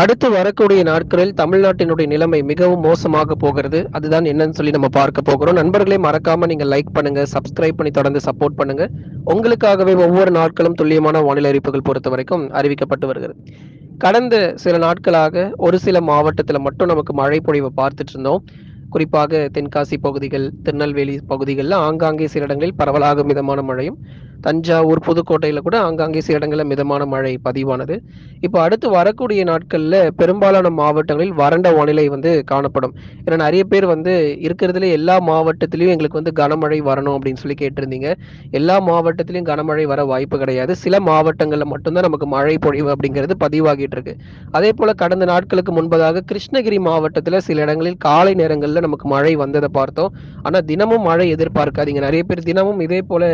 அடுத்து வரக்கூடிய நாட்களில் தமிழ்நாட்டினுடைய நிலைமை மிகவும் மோசமாக போகிறது. அதுதான் என்னன்னு சொல்லி நம்ம பார்க்க போகிறோம். நண்பர்களே மறக்காம நீங்க லைக் பண்ணுங்க சப்ஸ்கிரைப் பண்ணி தொடர்ந்து சப்போர்ட் பண்ணுங்க. உங்களுக்காகவே ஒவ்வொரு நாட்களும் துல்லியமான வானிலை அறிவிப்புகள் பொறுத்த வரைக்கும் அறிவிக்கப்பட்டு வருகிறது. கடந்த சில நாட்களாக ஒரு சில மாவட்டத்தில் மட்டும் நமக்கு மழை பொழிவை பார்த்துட்டு இருந்தோம். குறிப்பாக தென்காசி பகுதிகள் திருநெல்வேலி பகுதிகளில் ஆங்காங்கே சில இடங்களில் பரவலாக மிதமான மழையும் தஞ்சாவூர் புதுக்கோட்டையில கூட ஆங்காங்கே சில இடங்களில் மிதமான மழை பதிவானது. இப்போ அடுத்து வரக்கூடிய நாட்களில் பெரும்பாலான மாவட்டங்களில் வறண்ட வானிலை வந்து காணப்படும். ஏன்னா நிறைய பேர் வந்து இருக்கிறதுல எல்லா மாவட்டத்திலையும் எங்களுக்கு வந்து கனமழை வரணும் அப்படின்னு சொல்லி கேட்டிருந்தீங்க. எல்லா மாவட்டத்திலையும் கனமழை வர வாய்ப்பு கிடையாது. சில மாவட்டங்களில் மட்டும்தான் நமக்கு மழை பொழிவு அப்படிங்கிறது பதிவாகிட்டு இருக்கு. அதே போல கடந்த நாட்களுக்கு முன்பதாக கிருஷ்ணகிரி மாவட்டத்தில் சில இடங்களில் காலை நேரங்களில் நமக்கு மழை வந்ததை பார்த்தோம். ஆனால் தினமும் மழை எதிர்பார்க்காதீங்க. நிறைய பேர் தினமும் இதே போல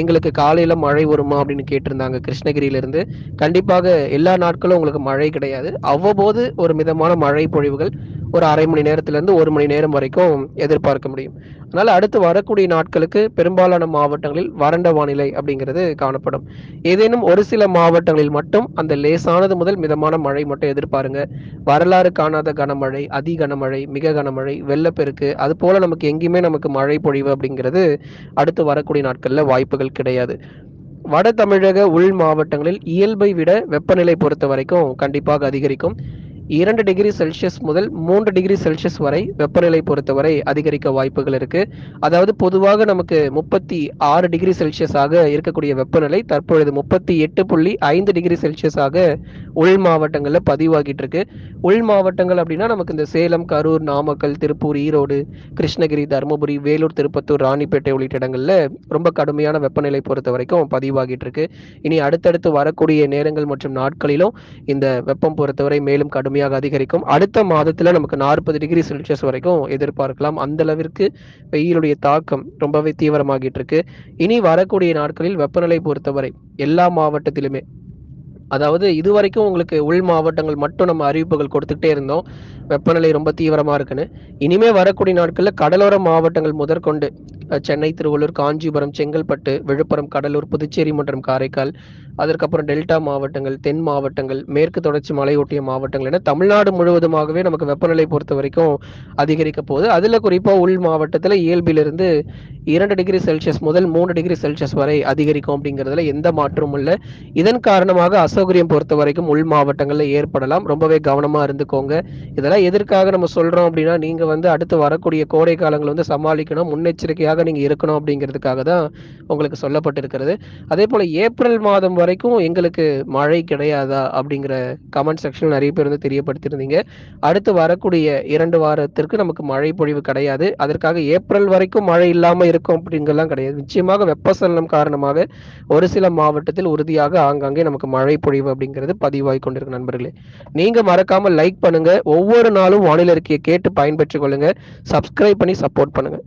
எங்களுக்கு கா காலையில மழை வருமா அப்படின்னு கேட்டிருந்தாங்க கிருஷ்ணகிரியில இருந்து கண்டிப்பாக எல்லா நாட்களும் உங்களுக்கு மழை கிடையாது. அவ்வப்போது ஒரு மிதமான மழை பொழிவுகள். ஒரு அரை மணி நேரத்திலிருந்து ஒரு மணி நேரம் வரைக்கும் எதிர்பார்க்க முடியும். அதனால் அடுத்து வரக்கூடிய நாட்களுக்கு பெரும்பாலான மாவட்டங்களில் வறண்ட வானிலை அப்படிங்கிறது காணப்படும். ஏதேனும் ஒரு சில மாவட்டங்களில் மட்டும் அந்த லேசானது முதல் மிதமான மழை மட்டும் எதிர்பாருங்க. வரலாறு காணாத கனமழை அதி கனமழை மிக கனமழை வெள்ளப்பெருக்கு அது போல நமக்கு எங்கேயுமே நமக்கு மழை பொழிவு அப்படிங்கிறது அடுத்து வரக்கூடிய நாட்களில் வாய்ப்புகள் கிடையாது. வட தமிழக உள் மாவட்டங்களில் இயல்பை விட வெப்பநிலை பொறுத்த வரைக்கும் கண்டிப்பாக அதிகரிக்கும். இரண்டு டிகிரி செல்சியஸ் முதல் மூன்று டிகிரி செல்சியஸ் வரை வெப்பநிலை பொறுத்தவரை அதிகரிக்க வாய்ப்புகள் இருக்கு. அதாவது பொதுவாக நமக்கு முப்பத்தி ஆறு டிகிரி செல்சியஸாக இருக்கக்கூடிய வெப்பநிலை தற்பொழுது முப்பத்தி எட்டு புள்ளி ஐந்து டிகிரி செல்சியஸாக உள் மாவட்டங்களில் பதிவாகிட்டு இருக்கு. உள் மாவட்டங்கள் அப்படின்னா நமக்கு இந்த சேலம் கரூர் நாமக்கல் திருப்பூர் ஈரோடு கிருஷ்ணகிரி தருமபுரி வேலூர் திருப்பத்தூர் ராணிப்பேட்டை உள்ளிட்ட இடங்களில் ரொம்ப கடுமையான வெப்பநிலை பொறுத்த வரைக்கும் பதிவாகிட்டு இருக்கு. இனி அடுத்தடுத்து வரக்கூடிய நேரங்கள் மற்றும் நாட்களிலும் இந்த வெப்பம் பொறுத்தவரை மேலும் கடுமையாக அதிகரிக்கும். அடுத்த மாதத்துல நமக்கு நாற்பது டிகிரி செல்சியஸ் வரைக்கும் எதிர்பார்க்கலாம். அந்த அளவிற்கு வெயிலுடைய தாக்கம் ரொம்பவே தீவிரமாகிட்டு இருக்கு. இனி வரக்கூடிய நாட்களில் வெப்பநிலை பொறுத்தவரை எல்லா மாவட்டத்திலுமே அதாவது இதுவரைக்கும் உங்களுக்கு உள் மாவட்டங்கள் மட்டும் நம்ம அறிவிப்புகள் கொடுத்துக்கிட்டே இருந்தோம். வெப்பநிலை ரொம்ப தீவிரமாக இருக்குன்னு. இனிமே வரக்கூடிய நாட்களில் கடலோர மாவட்டங்கள் முதற்கொண்டு சென்னை திருவள்ளூர் காஞ்சிபுரம் செங்கல்பட்டு விழுப்புரம் கடலூர் புதுச்சேரி மற்றும் காரைக்கால் அதற்கப்புறம் டெல்டா மாவட்டங்கள் தென் மாவட்டங்கள் மேற்கு தொடர்ச்சி மலையொட்டிய மாவட்டங்கள் என தமிழ்நாடு முழுவதுமாகவே நமக்கு வெப்பநிலை பொறுத்த வரைக்கும் அதிகரிக்க போகுது. அதில் குறிப்பாக உள் மாவட்டத்தில் இயல்பிலிருந்து இரண்டு டிகிரி செல்சியஸ் முதல் மூணு டிகிரி செல்சியஸ் வரை அதிகரிக்கும் அப்படிங்கிறதுல எந்த மாற்றமும் இல்லை. இதன் காரணமாக அசௌகரியம் பொறுத்த வரைக்கும் உள் மாவட்டங்களில் ஏற்படலாம். ரொம்பவே கவனமாக இருந்துக்கோங்க. இதெல்லாம் எதற்காக நம்ம சொல்கிறோம் அப்படின்னா நீங்கள் வந்து அடுத்து வரக்கூடிய கோடை காலங்கள் வந்து சமாளிக்கணும். முன்னெச்சரிக்கையாக நீங்கள் இருக்கணும் அப்படிங்கிறதுக்காக தான் உங்களுக்கு சொல்லப்பட்டிருக்கிறது. அதே போல் ஏப்ரல் மாதம் வரைக்கும் எங்களுக்கு மழை கிடையாதா அப்படிங்கிற கமெண்ட் செக்ஷன் நிறைய பேர் வந்து தெரியப்படுத்தியிருந்தீங்க. அடுத்து வரக்கூடிய இரண்டு வாரத்திற்கு நமக்கு மழை பொழிவு கிடையாது. அதற்காக ஏப்ரல் வரைக்கும் மழை இல்லாமல் இருக்கும் அப்படிங்கலாம் கிடையாது. நிச்சயமாக வெப்பசலனம் காரணமாக ஒரு சில மாவட்டத்தில் உறுதியாக ஆங்காங்கே நமக்கு மழை பொழிவு அப்படிங்கிறது பதிவாகி கொண்டிருக்கு நண்பர்களே. நீங்க மறக்காம லைக் பண்ணுங்க. ஒவ்வொரு நாளும் வானிலை இருக்கையை கேட்டு பயன்பெற்றுக் கொள்ளுங்க. சப்ஸ்கிரைப் பண்ணி சப்போர்ட் பண்ணுங்க.